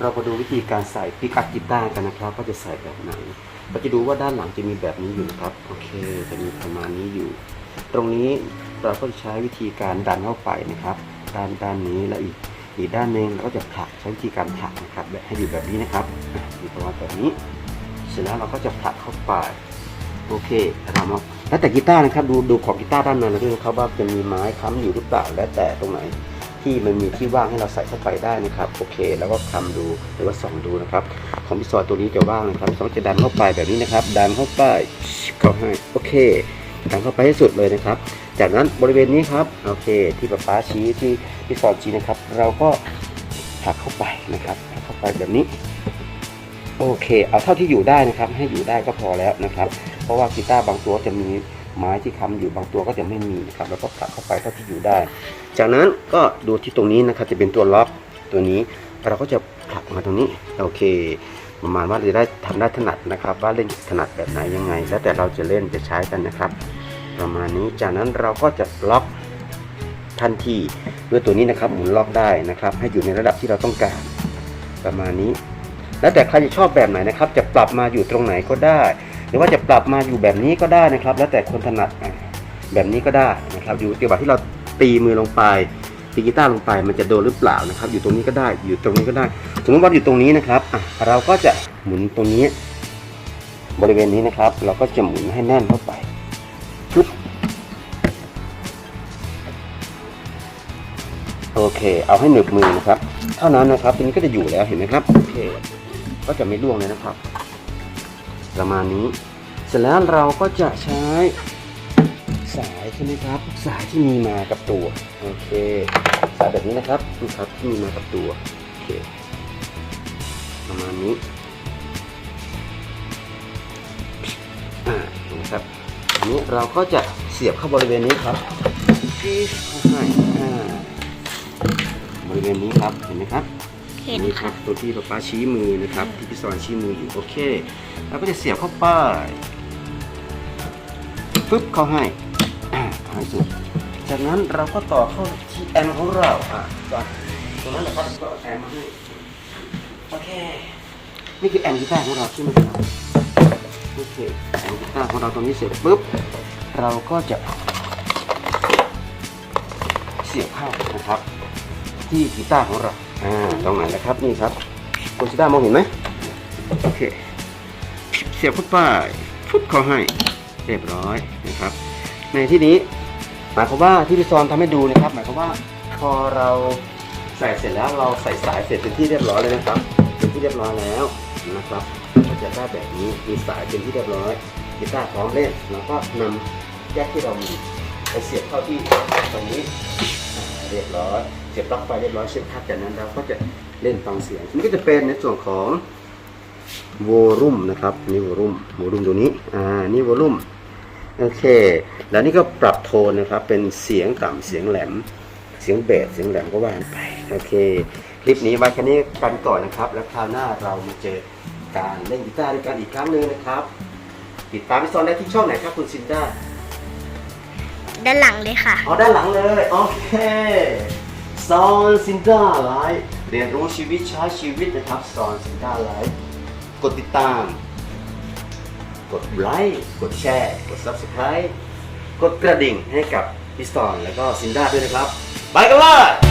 เรามาดูวิธีการใส่ปิกอัพกีตาร์กันนะครับว่าจะใส่แบบไหนเราจะดูว่าด้านหลังจะมีแบบนี้อยู่นะครับ โอเค จะมีประมาณนี้อยู่ ตรงนี้เราก็จะใช้วิธีการดันเข้าไปนะครับ ด้านด้านนี้และอีกอีกด้านหนึ่งเราก็จะผลักใช้วิธีการผลักนะครับแบบให้อยู่แบบนี้นะครับอะอยู่ประมาณแบบนี้ เสร็จแล้วเราก็จะผลักเข้าไป โอเคเรามาแล้วแต่กีตาร์นะครับ ดูดูของกีตาร์ด้านในเราด้วยนะครับว่าจะมีไม้ค้ำอยู่หรือเปล่าแล้วแต่ตรงไหน ที่มันมีที่ว่างให้เราใส่เข้าไปได้นะครับโอเค แล้วก็คำดูหรือว่าส่องดูนะครับของพี่ซอยตัวนี้จะว่างนะครับพี่ซอยจะดันเข้าไปแบบนี้นะครับดันเข้าไปเข้าให้โอเคดันเข้าไปให้สุดเลยนะครับ จากนั้นบริเวณนี้ครับโอเค ที่ป๊าป๊าชี้ที่พี่ซอยชี้นะครับ เราก็ผลักเข้าไปนะครับผลักเข้าไปแบบนี้โอเค เอาเท่าที่อยู่ได้นะครับ ให้อยู่ได้ก็พอแล้วนะครับ เพราะว่ากีตาร์บางตัวจะมี ไม้ที่ค้ำอยู่บางตัวก็จะไม่มีนะครับแล้วก็ผลักเข้าไปเท่าที่อยู่ได้ จากนั้นก็ดูที่ตรงนี้นะครับจะเป็นตัวล็อกตัวนี้เราก็จะผลักมาตรงนี้โอเค ประมาณว่าเราจะได้ทำได้ถนัดนะครับ ว่าเล่นถนัดแบบไหนยังไง แล้วแต่เราจะเล่นจะใช้กันนะครับ ประมาณนี้จากนั้นเราก็จะล็อกทันทีด้วยตัวนี้นะครับหมุนล็อกได้นะครับ ให้อยู่ในระดับที่เราต้องการ ประมาณนี้ แล้วแต่ใครจะชอบแบบไหนนะครับ จะปรับมาอยู่ตรงไหนก็ได้ รือว่าจะปรับมาอยู่แบบนี้ก็ได้นะครับ แล้วแต่คนถนัดแบบนี้ก็ได้นะครับ อยู่จังหวะที่เราตีมือลงไปตีกีตาร์ลงไปมันจะโดนหรือเปล่านะครับ อยู่ตรงนี้ก็ได้อยู่ตรงนี้ก็ได้ สมมติว่าอยู่ตรงนี้นะครับอะเราก็จะหมุนตรงนี้ บริเวณนี้นะครับ เราก็จะหมุนให้แน่นเข้าไปปึ๊บโอเค เอาให้หนึบมือนะครับ เท่านั้นนะครับทีนี้ก็จะอยู่แล้วเห็นไหมครับโอเคก็จะไม่ร่วงเลยนะครับ ประมาณนี้ เสร็จแล้วเราก็จะใช้สายใช่ไหมครับ สายที่มีมากับตัว โอเค สายแบบนี้นะครับนี่ครับที่มีมากับตัว โอเค ประมาณนี้อ่านไหมครับอันนี้เราก็จะเสียบเข้าบริเวณนี้ครับฟีชเข้าให้บริเวณนี้ครับ เห็นไหมครับ เห็นนี่ครัค่ะ บตัวที่ป๊าป๊าชี้มือนะครับที่พี่สอนชี้มืออยู่โอเค แล้วก็จะเสียบเข้าไปปึ๊บเข้าให้อ่าให้สุด จากนั้นเราก็ต่อเข้าที่แอมป์ของเราอะก่อนตรงนั้นแหละครับก็เอาแอมป์มาให้โอเค นี่คือแอมป์กีตาร์ของเราใช่ไหมครับโอเคแอมป์กีตาร์ของเราตรงนี้เสร็จปุ๊บเราก็จะ เสียบเข้านะครับ ที่กีตาร์ของเรา อ่าตรงไหนนะครับนี่ครับคุณกีตามองเห็นไหมโอเคเสียบเข้าไปฟุดเขาให้เรียบร้อยนะครับ ในที่นี้หมายความว่าที่พี่ซอนทำให้ดูนะครับ หมายความว่าพอเราใส่เสร็จแล้วเราใส่สายเสร็จเป็นที่เรียบร้อยเลยนะครับ เป็นที่เรียบร้อยแล้วนะครับก็จะได้แบบนี้มีสายเป็นที่เรียบร้อยกีตาร์พร้อมเล่นแล้วก็นำแยกที่เรามีไปเสียบเข้าที่ตรงนี้ เรียบร้อยเสียบปลั๊กไฟเรียบร้อยเสียบคับจากนั้นเราก็จะเล่นฟังเสียงนี่ก็จะเป็นในส่วนของโวลุ่มนะครับนี่โวลุ่มโวลุ่มตัวนี้อ่านี่โวลุ่มโอเค แล้วนี่ก็ปรับโทนนะครับ เป็นเสียงต่ำเสียงแหลม เสียงเบสเสียงแหลมก็ว่ากันไปโอเคคลิปนี้ไว้แค่นี้กันก่อนนะครับ แล้วคราวหน้าเรามาเจอการเล่นกีตาร์ด้วยกันอีกครั้งหนึ่งนะครับ ติดตามพี่ซอนได้ที่ช่องไหนครับคุณซินด้า ด้านหลังเลยค่ะ เอาด้านหลังเลย โอเคซอนซินดาไลฟ์เรียนรู้ชีวิตใช้ชีวิตนะครับซอนซินดาไลฟ์กดติดตาม กดไลค์กดแชร์กด Subscribe กดกระดิ่งให้กับพี่ซอนแล้วก็ซินดาด้วยนะครับ ไปกันเลย